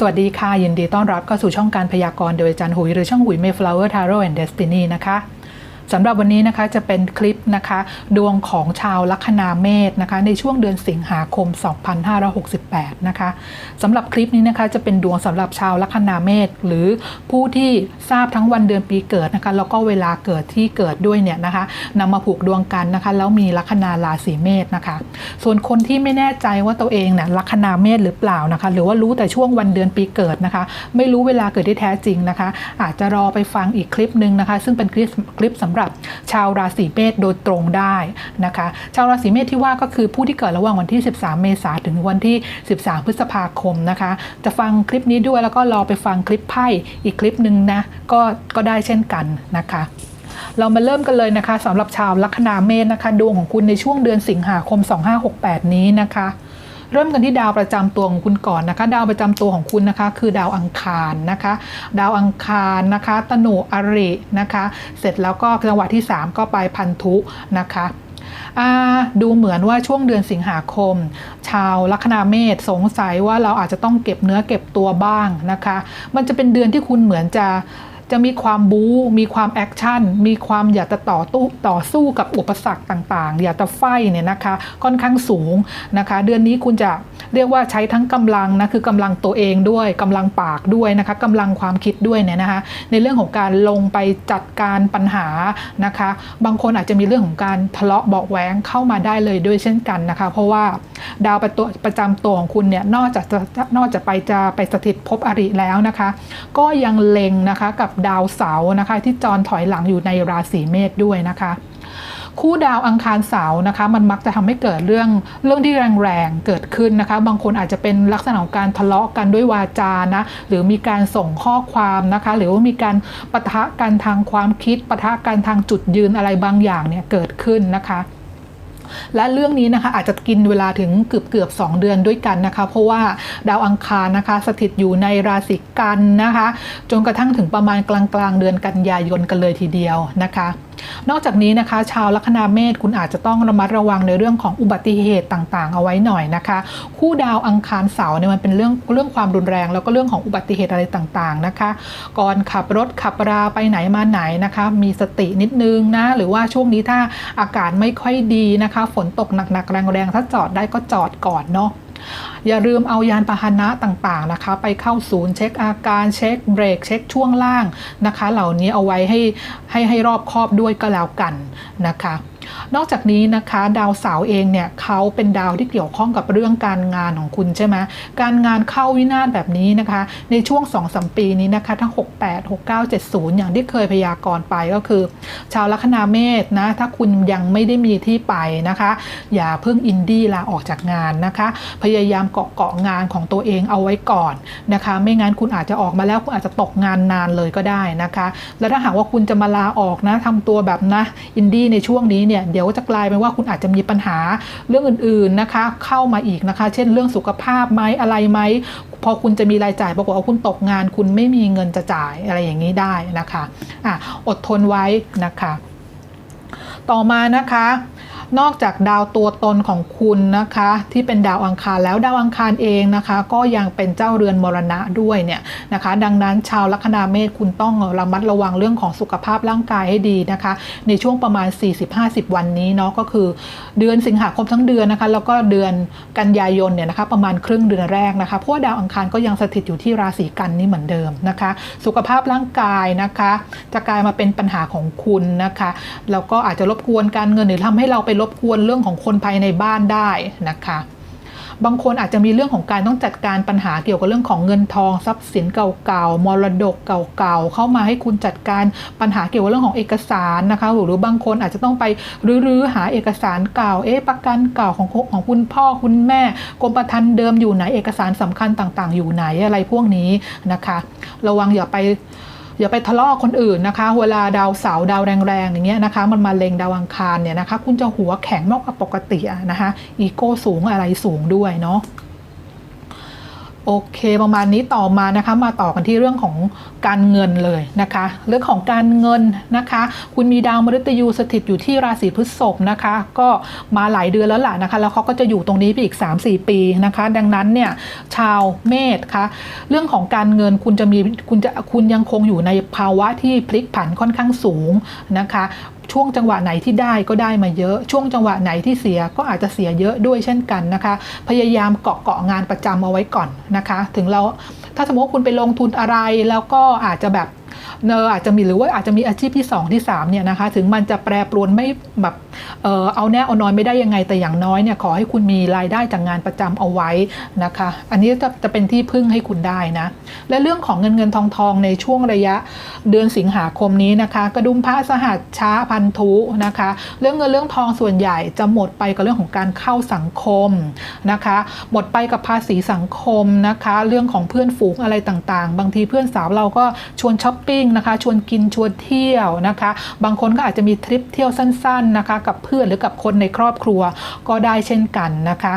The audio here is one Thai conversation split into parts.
สวัสดีค่ะ ยินดีต้อนรับเข้าสู่ช่องการพยากรณ์โดยอาจารย์หุย หรือช่องหุยเมฟลาเวอร์ทาร์โรแอนด์เดสตินีนะคะ สำหรับวันนี้นะคะจะเป็นคลิปนะคะดวงของชาวลัคนาเมษนะคะในช่วงเดือนสิงหาคม 2568 นะคะสำหรับคลิปนี้นะคะจะเป็นดวงสำหรับชาวลัคนาเมษหรือผู้ที่ทราบทั้งวันเดือนปีเกิดนะคะแล้วก็เวลาเกิดที่เกิดด้วยเนี่ยนะคะนำมาผูกดวงกันนะคะแล้วมีลัคนาราศีเมษนะคะ ส่วนคนที่ไม่แน่ใจว่าตัวเองเนี่ยลัคนาเมษหรือเปล่านะคะ หรือว่ารู้แต่ช่วงวันเดือนปีเกิดนะคะ ไม่รู้เวลาเกิดที่แท้จริงนะคะ อาจจะรอไปฟังอีกคลิปหนึ่งนะคะ ซึ่งเป็นคลิปคลิปสำหรับชาวราศีเมษโดยตรงได้นะคะ ชาวราศีเมษที่ว่าก็คือผู้ที่เกิดระหว่างวันที่ 13 เมษายนถึงวันที่ 13 พฤษภาคมนะคะ จะฟังคลิปนี้ด้วยแล้วก็รอไปฟังคลิปไพ่อีกคลิปหนึ่งนะก็ก็ได้เช่นกันนะคะเรามาเริ่มกันเลยนะคะสำหรับชาวลัคนาเมษนะคะดวงของคุณในช่วงเดือนสิงหาคม 2568 นี้นะคะ เริ่มกันที่ดาวประจำตัวของคุณก่อนนะคะ ดาวประจำตัวของคุณนะคะ คือดาวอังคารนะคะ ดาวอังคารนะคะตนุอรินะคะ เสร็จแล้วก็จังหวะที่ 3 ก็ไปพันธุนะคะดูเหมือนว่าช่วงเดือนสิงหาคม ชาวลัคนาเมษสงสัยว่าเราอาจจะต้องเก็บเนื้อเก็บตัวบ้างนะคะ มันจะเป็นเดือนที่คุณเหมือนจะ จะมีความบู๊ มีความแอคชั่น มีความอยากจะต่อตู้ต่อสู้กับอุปสรรคต่างๆ อยากจะไฟเนี่ยนะคะ ค่อนข้างสูงนะคะ เดือนนี้คุณจะเรียกว่าใช้ทั้งกำลังนะคือกำลังตัวเองด้วยกำลังปากด้วยนะคะกำลังความคิดด้วยเนี่ยนะคะ ในเรื่องของการลงไปจัดการปัญหานะคะ บางคนอาจจะมีเรื่องของการทะเลาะเบาะแว้งเข้ามาได้เลยด้วยเช่นกันนะคะ เพราะว่าดาวประตัวประจำตัวของคุณเนี่ยนอกจากจะนอกจากไปจะไปสถิตภพอริแล้วนะคะ ก็ยังเล็งนะคะกับดาวเสาร์นะคะ ที่จรถอยหลังอยู่ในราศีเมษด้วยนะคะคู่ดาวอังคารเสาร์นะคะ มันมักจะทำให้เกิดเรื่องเรื่องที่แรงๆเกิดขึ้นนะคะ บางคนอาจจะเป็นลักษณะของการทะเลาะกันด้วยวาจานะหรือมีการส่งข้อความนะคะ หรือว่ามีการปะทะกันทางความคิดปะทะกันทางจุดยืนอะไรบางอย่างเนี่ยเกิดขึ้นนะคะ และเรื่องนี้นะคะอาจจะกินเวลาถึงเกือบเกือบ2เดือนด้วยกันนะคะ เพราะว่าดาวอังคารนะคะ สถิตอยู่ในราศีกันนะคะ จนกระทั่งถึงประมาณกลางกลางๆเดือนกันยายนกันเลยทีเดียวนะคะ นอกจากนี้นะคะ ชาวลัคนาเมษคุณอาจจะต้องระมัดระวังในเรื่องของอุบัติเหตุต่างๆ เอาไว้หน่อยนะคะ คู่ดาวอังคารเสาร์เนี่ยมันเป็นเรื่องเรื่องความรุนแรง แล้วก็เรื่องของอุบัติเหตุอะไรต่างๆนะคะ ก่อนขับรถขับราไปไหนมาไหนนะคะ มีสตินิดนึงนะหรือว่าช่วงนี้ถ้าอากาศไม่ค่อยดีนะคะ ฝนตกหนักๆแรงๆถ้าจอดได้ก็จอดก่อนเนาะ อย่าลืมเอายานพาหนะต่างๆนะคะ ไปเข้าศูนย์เช็คอาการเช็คเบรกเช็คช่วงล่างนะคะ เหล่านี้เอาไว้ให้ให้ให้รอบครอบด้วยก็แล้วกันนะคะ นอกจากนี้นะคะดาวเสาเองเนี่ยเขาเป็นดาวที่เกี่ยวข้องกับเรื่องการงานของคุณใช่ไหมการงานเข้าวินาศแบบนี้นะคะ ในช่วง2อสมปีนี้นะคะทั้ง 68 69 70 อย่างที่เคยพยากรณ์ไปก็คือ ชาวลัคนาเมษนะถ้าคุณยังไม่ได้มีที่ไปนะคะ อย่าเพิ่งอินดี้ลาออกจากงานนะคะ พยายามเกาะเกาะงานของตัวเองเอาไว้ก่อนนะคะ ไม่งั้นคุณอาจจะออกมาแล้วคุณอาจจะตกงานนานเลยก็ได้นะคะ แล้วถ้าหากว่าคุณจะมาลาออกนะทำตัวแบบนะอินดี้ในช่วงนี้เนี่ยเดี๋ยวจะกลายเป็นว่าคุณอาจจะมีปัญหาเรื่องอื่นๆนะคะ เข้ามาอีกนะคะ เช่นเรื่องสุขภาพไหมอะไรไหมพอคุณจะมีรายจ่ายปรากฏว่าคุณตกงาน คุณไม่มีเงินจะจ่ายอะไรอย่างนี้ได้นะคะอะอดทนไว้นะคะ ต่อมานะคะ นอกจากดาวตัวตนของคุณนะคะ ที่เป็นดาวอังคารแล้วดาวอังคารเองนะคะ ก็ยังเป็นเจ้าเรือนมรณะด้วยเนี่ยนะคะ ดังนั้นชาวลัคนาเมษคุณต้องระมัดระวังเรื่องของสุขภาพร่างกายให้ดีนะคะ ในช่วงประมาณ 40-50 วันนี้เนาะก็คือ เดือนสิงหาคมทั้งเดือนนะคะ แล้วก็เดือนกันยายนเนี่ยนะคะ ประมาณครึ่งเดือนแรกนะคะเพราะว่าดาวอังคารก็ยังสถิตอยู่ที่ราศีกันนี่เหมือนเดิมนะคะ สุขภาพร่างกายนะคะ จะกลายมาเป็นปัญหาของคุณนะคะแล้วก็อาจจะรบกวนการเงินหรือทำให้เราไปรบกวนเรื่องของคนภายในบ้านได้นะคะบางคนอาจจะมีเรื่องของการต้องจัดการปัญหาเกี่ยวกับเรื่องของเงินทองทรัพย์สินเก่าๆมรดกเก่าๆเข้ามาให้คุณจัดการปัญหาเกี่ยวกับเรื่องของเอกสารนะคะหรือบางคนอาจจะต้องไปรื้อหาเอกสารเก่าเอ๊ะประกันเก่าของของคุณพ่อคุณแม่กรมธรรม์เดิมอยู่ไหนเอกสารสำคัญต่างๆ อยู่ไหนอะไรพวกนี้นะคะ ระวังอย่าไป อย่าไปทะเลาะคนอื่นนะคะ เวลาดาวเสาร์ดาวแรงๆอย่างเงี้ยนะคะ มันมาเล็งดาวอังคารเนี่ยนะคะ คุณจะหัวแข็งมากกว่าปกติอะนะคะ อีโก้สูงอะไรสูงด้วยเนาะ โอเคประมาณนี้ต่อมานะคะมาต่อกันที่เรื่องของการเงินเลยนะคะ เรื่องของการเงินนะคะ คุณมีดาวมฤตยูสถิตอยู่ที่ราศีพฤษภนะคะ ก็มาหลายเดือนแล้วล่ะนะคะ แล้วเขาก็จะอยู่ตรงนี้ไปอีก 3-4 ปีนะคะ ดังนั้นเนี่ยชาวเมษคะเรื่องของการเงินคุณจะมีคุณจะคุณยังคงอยู่ในภาวะที่พลิกผันค่อนข้างสูงนะคะ ช่วงจังหวะไหนที่ได้ก็ได้มาเยอะ ช่วงจังหวะไหนที่เสียก็อาจจะเสียเยอะด้วยเช่นกันนะคะ พยายามเกาะเกาะงานประจำเอาไว้ก่อนนะคะ ถึงเราถ้าสมมติว่าคุณไปลงทุนอะไรแล้วก็อาจจะแบบ เนออาจจะมีหรือว่าอาจจะมีอาชีพที่ 2 ที่3เนี่ยนะคะถึงมันจะแปรปรวนไม่แบบเออเอาแน่เอานอนไม่ได้ยังไงแต่อย่างน้อยเนี่ยขอให้คุณมีรายได้จากงานประจำเอาไว้นะคะ อันนี้จะจะเป็นที่พึ่งให้คุณได้นะและเรื่องของเงินเงินทองทองในช่วงระยะเดือนสิงหาคมนี้นะคะ กระดุมพระสหัสช้าพันธุนะคะ เรื่องเงินเรื่องทองส่วนใหญ่จะหมดไปกับเรื่องของการเข้าสังคมนะคะ หมดไปกับภาษีสังคมนะคะ เรื่องของเพื่อนฝูงอะไรต่างๆ บางทีเพื่อนสาวเราก็ชวนช้อปปิ้งนะคะ ชวนกินชวนเที่ยวนะคะ บางคนก็อาจจะมีทริปเที่ยวสั้นๆนะคะ กับเพื่อนหรือกับคนในครอบครัวก็ได้เช่นกันนะคะ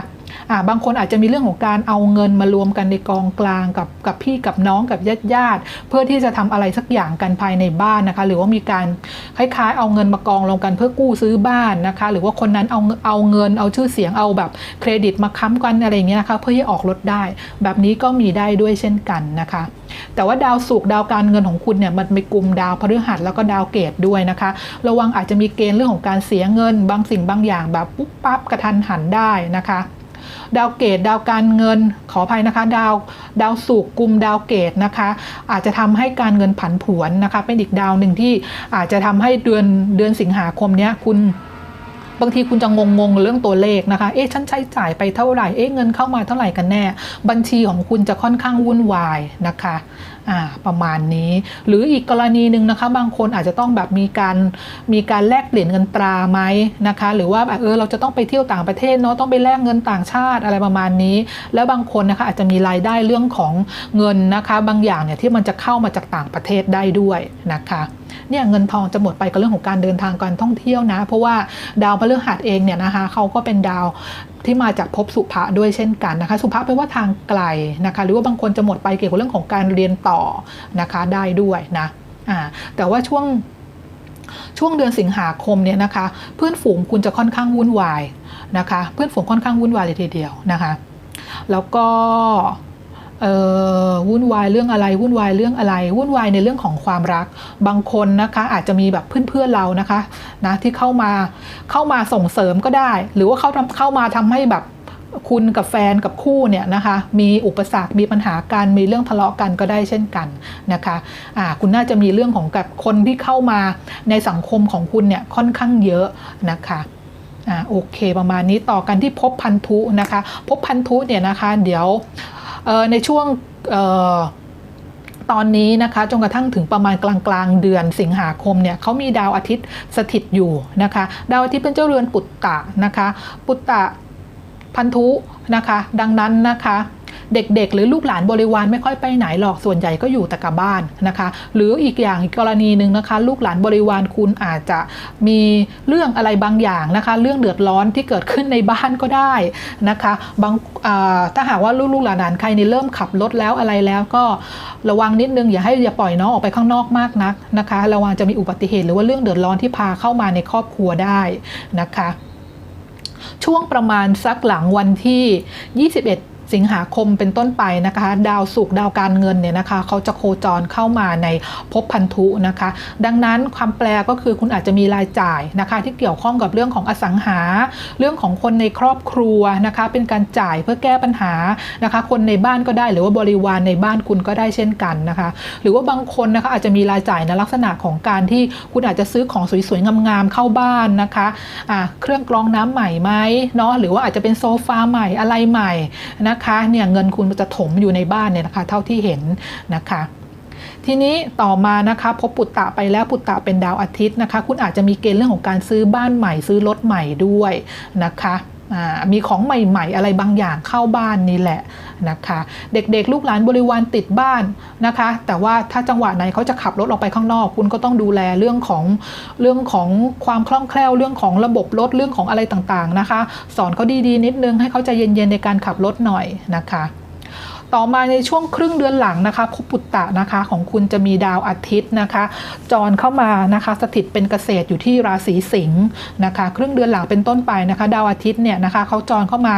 าบางคนอาจจะมีเรื่องของการเอาเงินมารวมกันในกองกลางกับกับพี่กับน้องกับญาติญาติเพื่อที่จะทำอะไรสักอย่างกันภายในบ้านนะคะ หรือว่ามีการคล้ายๆ เอาเงินมากองลงกันเพื่อกู้ซื้อบ้านนะคะ หรือว่าคนนั้นเอาเอาเงินเอาชื่อเสียงเอาแบบเครดิตมาค้ำกันอะไรอย่างเงี้ยนะคะ เพื่อให้ออกรถได้ แบบนี้ก็มีได้ด้วยเช่นกันนะคะ แต่ว่าดาวศุกดาวการเงินของคุณเนี่ยมันไปกลุ่มดาวพฤหัสแล้วก็ดาวเกตด้วยนะคะ ระวังอาจจะมีเกณฑ์เรื่องของการเสียเงิน บางสิ่งบางอย่างแบบปุ๊บปั๊บกระทันหันได้นะคะดาวเกตดาวการเงินขออภัยนะคะดาวดาวศุกกลุ่มดาวเกตนะคะ อาจจะทำให้การเงินผันผวนนะคะ เป็นอีกดาวหนึ่งที่อาจจะทำให้เดือนเดือนสิงหาคมเนี้ยคุณ บางทีคุณจะงงงๆเรื่องตัวเลขนะคะ เอ๊ะฉันใช้จ่ายไปเท่าไหร่ เอ๊ะเงินเข้ามาเท่าไหร่กันแน่ บัญชีของคุณจะค่อนข้างวุ่นวายนะคะ ประมาณนี้ หรืออีกกรณีหนึ่งนะคะ บางคนอาจจะต้องแบบมีการมีการแลกเปลี่ยนเงินตราไหมนะคะ หรือว่าแบบเออเราจะต้องไปเที่ยวต่างประเทศเนาะต้องไปแลกเงินต่างชาติอะไรประมาณนี้ แล้วบางคนนะคะอาจจะมีรายได้เรื่องของเงินนะคะ บางอย่างเนี่ยที่มันจะเข้ามาจากต่างประเทศได้ด้วยนะคะเนี่ยเงินทองจะหมดไปกับเรื่องของการเดินทางการท่องเที่ยวนะ เพราะว่าดาวพฤหัสเองเนี่ยนะคะเขาก็เป็นดาวที่มาจากภพสุภะด้วยเช่นกันนะคะ สุภะแปลว่าทางไกลนะคะ หรือว่าบางคนจะหมดไปเกี่ยวกับเรื่องของการเรียนต่อนะคะได้ด้วยนะแต่ว่าช่วงช่วงเดือนสิงหาคมเนี่ยนะคะ เพื่อนฝูงคุณจะค่อนข้างวุ่นวายนะคะ เพื่อนฝูงค่อนข้างวุ่นวายเลยทีเดียวนะคะ แล้วก็เอ่อวุ่นวายเรื่องอะไรวุ่นวายเรื่องอะไร วุ่นวายในเรื่องของความรัก บางคนนะคะอาจจะมีแบบเพื่อนๆเรานะคะนะที่เข้ามาเข้ามาส่งเสริมก็ได้ หรือว่าเข้าเข้ามาทำให้แบบ คุณกับแฟนกับคู่เนี่ยนะคะมีอุปสรรคมีปัญหาการมีเรื่องทะเลาะกันก็ได้เช่นกันนะคะอ่าคุณน่าจะมีเรื่องของกับคนที่เข้ามาในสังคมของคุณเนี่ยค่อนข้างเยอะนะคะอ่าโอเคประมาณนี้ต่อกันที่ภพพันธุนะคะภพพันธุเนี่ยนะคะเดี๋ยวในช่วงออตอนนี้นะคะจนกระทั่งถึงประมาณกลางกลางๆเดือนสิงหาคมเนี่ยเขามีดาวอาทิตย์สถิตอยู่นะคะ ดาวอาทิตย์เป็นเจ้าเรือนปุตตะนะคะ ปุตตะ พันธุนะคะ ดังนั้นนะคะเด็กๆ หรือลูกหลานบริวารไม่ค่อยไปไหนหรอกส่วนใหญ่ก็อยู่แต่กับบ้านนะคะ หรืออีกอย่างกรณีหนึ่งนะคะ ลูกหลานบริวารคุณอาจจะมีเรื่องอะไรบางอย่างนะคะ เรื่องเดือดร้อนที่เกิดขึ้นในบ้านก็ได้นะคะบางถ้าหากว่าลูกๆหลานๆใครนี่เริ่มขับรถแล้วอะไรแล้วก็ระวังนิดนึงอย่าให้อย่าปล่อยน้องออกไปข้างนอกมากนักนะคะ ระวังจะมีอุบัติเหตุหรือว่าเรื่องเดือดร้อนที่พาเข้ามาในครอบครัวได้นะคะ ช่วงประมาณสักหลังวันที่ 21 สิงหาคมเป็นต้นไปนะคะ ดาวศุกดาวการเงินเนี่ยนะคะเขาจะโคจรเข้ามาในภพพันธุนะคะ ดังนั้นความแปลก็คือคุณอาจจะมีรายจ่ายนะคะ ที่เกี่ยวข้องกับเรื่องของอสังหา เรื่องของคนในครอบครัวนะคะ เป็นการจ่ายเพื่อแก้ปัญหานะคะ คนในบ้านก็ได้หรือว่าบริวารในบ้านคุณก็ได้เช่นกันนะคะ หรือว่าบางคนนะคะอาจจะมีรายจ่ายในลักษณะของการที่คุณอาจจะซื้อของสวยๆงามๆเข้าบ้านนะคะอ่าเครื่องกรองน้ำใหม่ไหมเนาะหรือว่าอาจจะเป็นโซฟาใหม่อะไรใหม่นะคะเนี่ยเงินคุณจะถมอยู่ในบ้านเนี่ยนะคะ เท่าที่เห็นนะคะทีนี้ต่อมานะคะพบปุตตะไปแล้วปุตตะเป็นดาวอาทิตย์นะคะ คุณอาจจะมีเกณฑ์เรื่องของการซื้อบ้านใหม่ซื้อรถใหม่ด้วยนะคะ มีของใหม่ ๆ อะไรบางอย่างเข้าบ้านนี่แหละนะคะ เด็กๆ ลูกหลานบริวารติดบ้านนะคะ แต่ว่าถ้าจังหวะไหนเขาจะขับรถออกไปข้างนอก คุณก็ต้องดูแลเรื่องของเรื่องของความคล่องแคล่วเรื่องของระบบรถเรื่องของอะไรต่างๆนะคะ สอนเขาดีๆนิดนึงให้เขาใจเย็นๆในการขับรถหน่อยนะคะ ต่อมาในช่วงครึ่งเดือนหลังนะคะภพปุตตะนะคะของคุณจะมีดาวอาทิตย์นะคะ จรเข้ามานะคะ สถิตเป็นเกษตรอยู่ที่ราศีสิงห์นะคะ ครึ่งเดือนหลังเป็นต้นไปนะคะ ดาวอาทิตย์เนี่ยนะคะเขาจรเข้ามา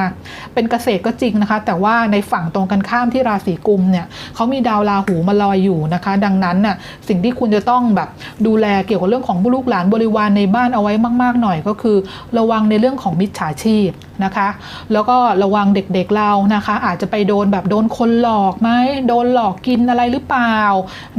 เป็นเกษตรก็จริงนะคะ แต่ว่าในฝั่งตรงกันข้ามที่ราศีกุมเนี่ยเขามีดาวราหูมาลอยอยู่นะคะ ดังนั้นน่ะสิ่งที่คุณจะต้องแบบดูแลเกี่ยวกับเรื่องของลูกหลานบริวารในบ้านเอาไว้มาก ๆ หน่อยก็คือ ระวังในเรื่องของมิจฉาชีพนะคะ แล้วก็ระวังเด็กๆเรานะคะ อาจจะไปโดนแบบโดนคนหลอกไหมโดนหลอกกินอะไรหรือเปล่า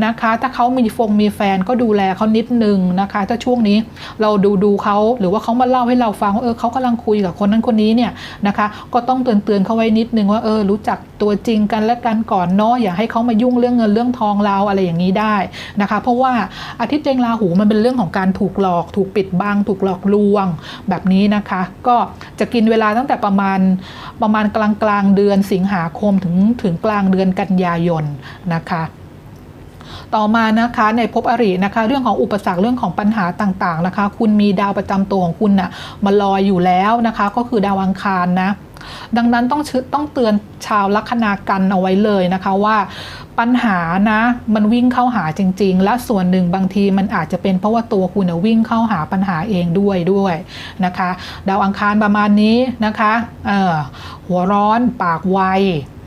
นะคะ ถ้าเขามีฟงมีแฟนก็ดูแลเขานิดนึงนะคะ ถ้าช่วงนี้เราดูดูเขาหรือว่าเขามาเล่าให้เราฟังว่าเออเขากำลังคุยกับคนนั้นคนนี้เนี่ยนะคะ ก็ต้องเตือนเตือนเขาไว้นิดนึงว่าเออรู้จักตัวจริงกันและกันก่อนเนาะอย่าให้เขามายุ่งเรื่องเงินเรื่องทองเราอะไรอย่างนี้ได้นะคะ เพราะว่าอาทิตย์เจงราหูมันเป็นเรื่องของการถูกหลอก ถูกปิดบังถูกหลอกลวงแบบนี้นะคะ ก็จะกินเวลาตั้งแต่ประมาณประมาณกลางกลางเดือนสิงหาคมถึงถึงกลางเดือนกันยายนนะคะต่อมานะคะในภพอรินะคะ เรื่องของอุปสรรคเรื่องของปัญหาต่างๆนะคะ คุณมีดาวประจำตัวของคุณน่ะมาลอยอยู่แล้วนะคะ ก็คือดาวอังคารนะ ดังนั้นต้องต้องเตือนชาวลัคนากันเอาไว้เลยนะคะว่าปัญหานะ มันวิ่งเข้าหาจริง ๆ และส่วนหนึ่งบางทีมันอาจจะเป็นเพราะว่าตัวคุณนะวิ่งเข้าหาปัญหาเองด้วยด้วยนะคะ ดาวอังคารประมาณนี้นะคะเออหัวร้อนปากไว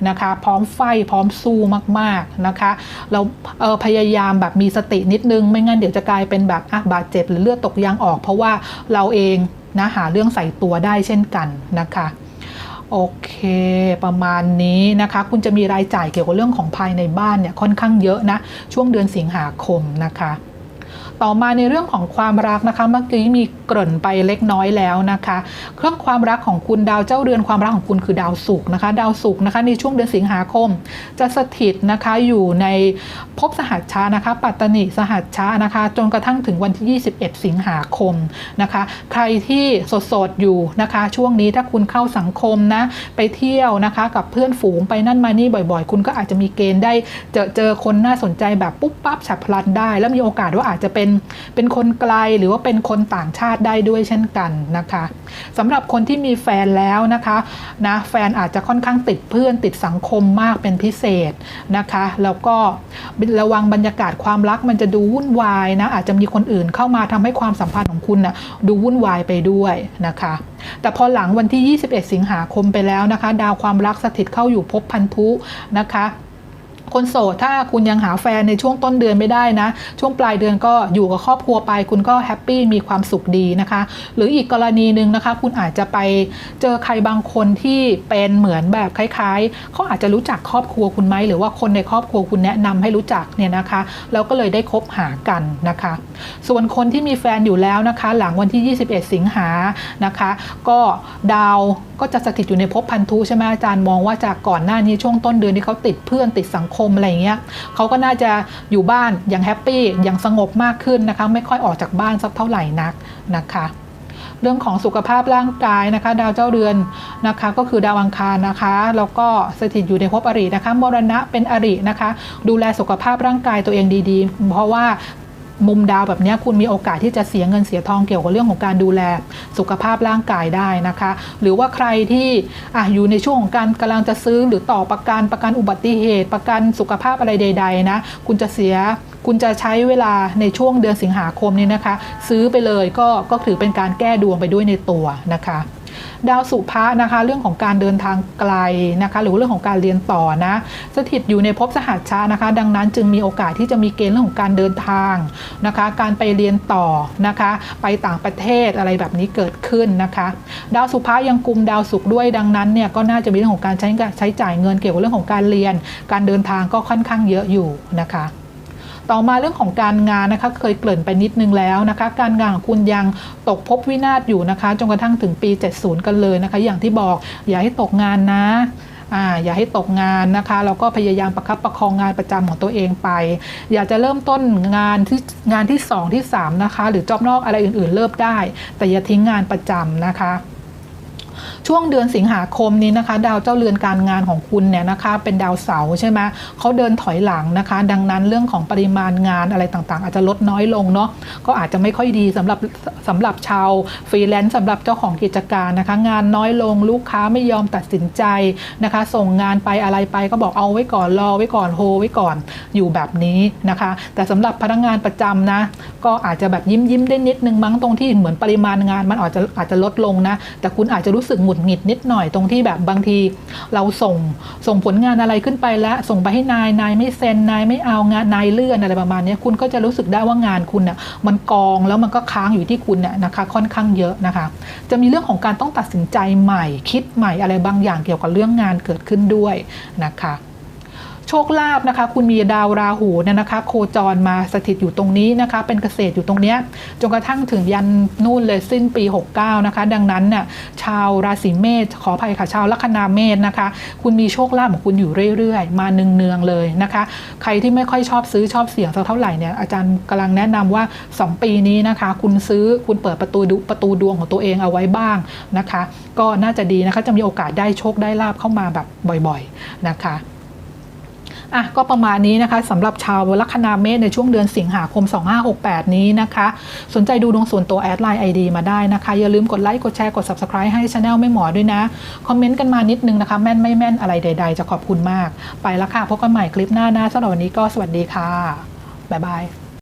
นะคะพร้อมไฟพร้อมสู้มากๆนะคะ เราเออพยายามแบบมีสตินิดนึง ไม่งั้นเดี๋ยวจะกลายเป็นแบบอะบาดเจ็บหรือเลือดตกยางออก เพราะว่าเราเองนะหาเรื่องใส่ตัวได้เช่นกันนะคะ โอเค ประมาณนี้นะคะ คุณจะมีรายจ่ายเกี่ยวกับเรื่องของภายในบ้านเนี่ยค่อนข้างเยอะนะ ช่วงเดือนสิงหาคมนะคะ ต่อมาในเรื่องของความรักนะคะเมื่อกี้มีเกริ่นไปเล็กน้อยแล้วนะคะเครื่องความรักของคุณดาวเจ้าเรือนความรักของคุณคือดาวศุกร์นะคะ ดาวศุกร์นะคะในช่วงเดือนสิงหาคม จะสถิตนะคะอยู่ในภพสหัชชานะคะ ปัตตนิสหัชชานะคะ จนกระทั่งถึงวันที่ 21 สิงหาคมนะคะ ใครที่โสดๆอยู่นะคะ ช่วงนี้ถ้าคุณเข้าสังคมนะไปเที่ยวนะคะกับเพื่อนฝูงไปนั่นมานี่บ่อยๆ คุณก็อาจจะมีเกณฑ์ได้เจอเจอคนน่าสนใจแบบปุ๊บปั๊บฉับพลันได้ แล้วมีโอกาสว่าอาจจะเป็นเป็นคนไกลหรือว่าเป็นคนต่างชาติได้ด้วยเช่นกันนะคะสำหรับคนที่มีแฟนแล้วนะคะนะแฟนอาจจะค่อนข้างติดเพื่อนติดสังคมมากเป็นพิเศษนะคะแล้วก็ระวังบรรยากาศความรักมันจะดูวุ่นวายนะอาจจะมีคนอื่นเข้ามาทำให้ความสัมพันธ์ของคุณนะดูวุ่นวายไปด้วยนะคะ แต่พอหลังวันที่ 21 สิงหาคมไปแล้วนะคะ ดาวความรักสถิตเข้าอยู่ภพพันธุนะคะ คนโสดถ้าคุณยังหาแฟนในช่วงต้นเดือนไม่ได้นะ ช่วงปลายเดือนก็อยู่กับครอบครัวไป คุณก็แฮปปี้มีความสุขดีนะคะ หรืออีกกรณีหนึ่งนะคะ คุณอาจจะไปเจอใครบางคนที่เป็นเหมือนแบบคล้ายๆเขาอาจจะรู้จักครอบครัวคุณไหมหรือว่าคนในครอบครัวคุณแนะนำให้รู้จักเนี่ยนะคะแล้วก็เลยได้คบหากันนะคะ ส่วนคนที่มีแฟนอยู่แล้วนะคะ หลังวันที่ 21 สิงหานะคะ ก็ดาวก็จะสถิตอยู่ในภพพันธุใช่ไหมอาจารย์มองว่าจากก่อนหน้านี้ช่วงต้นเดือนที่เขาติดเพื่อนติดสังคมอะไรอย่างเงี้ยเขาก็น่าจะอยู่บ้านอย่างแฮปปี้อย่างสงบมากขึ้นนะคะไม่ค่อยออกจากบ้านสักเท่าไหร่นักนะคะเรื่องของสุขภาพร่างกายนะคะ ดาวเจ้าเรือนนะคะ ก็คือดาวอังคารนะคะ แล้วก็สถิตอยู่ในภพอรินะคะมรณะเป็นอรินะคะ ดูแลสุขภาพร่างกายตัวเองดีๆ เพราะว่า มุมดาวแบบนี้คุณมีโอกาสที่จะเสียเงินเสียทองเกี่ยวกับเรื่องของการดูแลสุขภาพร่างกายได้นะคะ หรือว่าใครที่ออยู่ในช่วงของการกำลังจะซื้อหรือต่อประกันประกันอุบัติเหตุ ประกันสุขภาพอะไรใด ๆ นะ คุณจะเสียคุณจะใช้เวลาในช่วงเดือนสิงหาคมนี้นะคะ ซื้อไปเลยก็ก็ถือเป็นการแก้ดวงไปด้วยในตัวนะคะ ดาวสุภะนะคะ เรื่องของการเดินทางไกลนะคะ หรือเรื่องของการเรียนต่อนะ สถิตอยู่ในภพสหัชชานะคะ ดังนั้นจึงมีโอกาสที่จะมีเกณฑ์เรื่องของการเดินทางนะคะ การไปเรียนต่อนะคะ ไปต่างประเทศอะไรแบบนี้เกิดขึ้นนะคะ ดาวสุภะยังกลุ่มดาวศุกด้วยดังนั้นเนี่ยก็น่าจะมีเรื่องของการใช้ใช้จ่ายเงินเกี่ยวกับเรื่องของการเรียน การเดินทางก็ค่อนข้างเยอะอยู่นะคะ ต่อมาเรื่องของการงานนะคะเคยเกริ่นไปนิดนึงแล้วนะคะ การงานของคุณยังตกภพวินาศอยู่นะคะจนกระทั่งถึงปี 70 กันเลยนะคะ อย่างที่บอกอย่าให้ตกงานนะอ่าอย่าให้ตกงานนะคะแล้วก็พยายามประคับประคองงานประจำของตัวเองไป อยากจะเริ่มต้นงานที่งานที่ 2 ที่ 3 นะคะ หรือจอบนอกอะไรอื่นๆ เริ่มได้ แต่อย่าทิ้งงานประจำนะคะ ช่วงเดือนสิงหาคมนี้นะคะ ดาวเจ้าเรือนการงานของคุณเนี่ยนะคะ เป็นดาวเสาใช่ไหมเขาเดินถอยหลังนะคะ ดังนั้นเรื่องของปริมาณงานอะไรต่างๆ อาจจะลดน้อยลงเนาะก็อาจจะไม่ค่อยดีสำหรับสำหรับชาวฟรีแลนซ์สำหรับเจ้าของกิจการนะคะ งานน้อยลงลูกค้าไม่ยอมตัดสินใจนะคะ ส่งงานไปอะไรไปก็บอกเอาไว้ก่อนรอไว้ก่อนโฮไว้ก่อนอยู่แบบนี้นะคะ แต่สำหรับพนักงานประจำนะ ก็อาจจะแบบยิ้มยิ้มได้นิดนึงมั้งตรงที่เหมือนปริมาณงานมันอาจจะอาจจะลดลงนะ แต่คุณอาจจะรู้สึกหงุดหงิดนิดหน่อยตรงที่แบบบางทีเราส่งส่งผลงานอะไรขึ้นไปแล้ว ส่งไปให้นายนายไม่เซ็นนายไม่เอางานนายเลื่อนอะไรประมาณนี้คุณก็จะรู้สึกได้ว่างานคุณน่ะมันกองแล้วมันก็ค้างอยู่ที่คุณน่ะนะคะค่อนข้างเยอะนะคะ จะมีเรื่องของการต้องตัดสินใจใหม่ คิดใหม่อะไรบางอย่างเกี่ยวกับเรื่องงานเกิดขึ้นด้วยนะคะ โชคลาภนะคะ คุณมีดาวราหูเนี่ยนะคะ โคจรมาสถิตอยู่ตรงนี้นะคะ เป็นเกษตรอยู่ตรงเนี้ยจนกระทั่งถึงยันนู่นเลยสิ้นปี 69 นะคะ ดังนั้นเนี่ยชาวราศีเมษขออภัยค่ะ ชาวลัคนาเมษนะคะ คุณมีโชคลาภของคุณอยู่เรื่อยๆ มาเนืองๆเลยนะคะ ใครที่ไม่ค่อยชอบซื้อชอบเสี่ยงสักเท่าไหร่เนี่ยอาจารย์กำลังแนะนำว่า 2 ปีนี้นะคะ คุณซื้อคุณเปิดประตูดูประตูดวงของตัวเองเอาไว้บ้างนะคะ ก็น่าจะดีนะคะจะมีโอกาสได้โชคได้ลาบเข้ามาแบบบ่อยๆนะคะ อะก็ประมาณนี้นะคะสำหรับชาวลัคนาเมษในช่วงเดือนสิงหาคม 2568 นี้นะคะ สนใจดูดวงส่วนตัวแอดไลน์ไอดีมาได้นะคะ อย่าลืมกดไลค์กดแชร์กด Subscribe ให้ช anel ไม่หมอด้วยนะ คอมเมนต์กันมานิดนึงนะคะ แม่นไม่แม่นอะไรใด ๆ จะขอบคุณมาก ไปแล้วค่ะพบกันใหม่คลิปหน้านะสำหรับวันนี้ก็สวัสดีค่ะบ๊ายบาย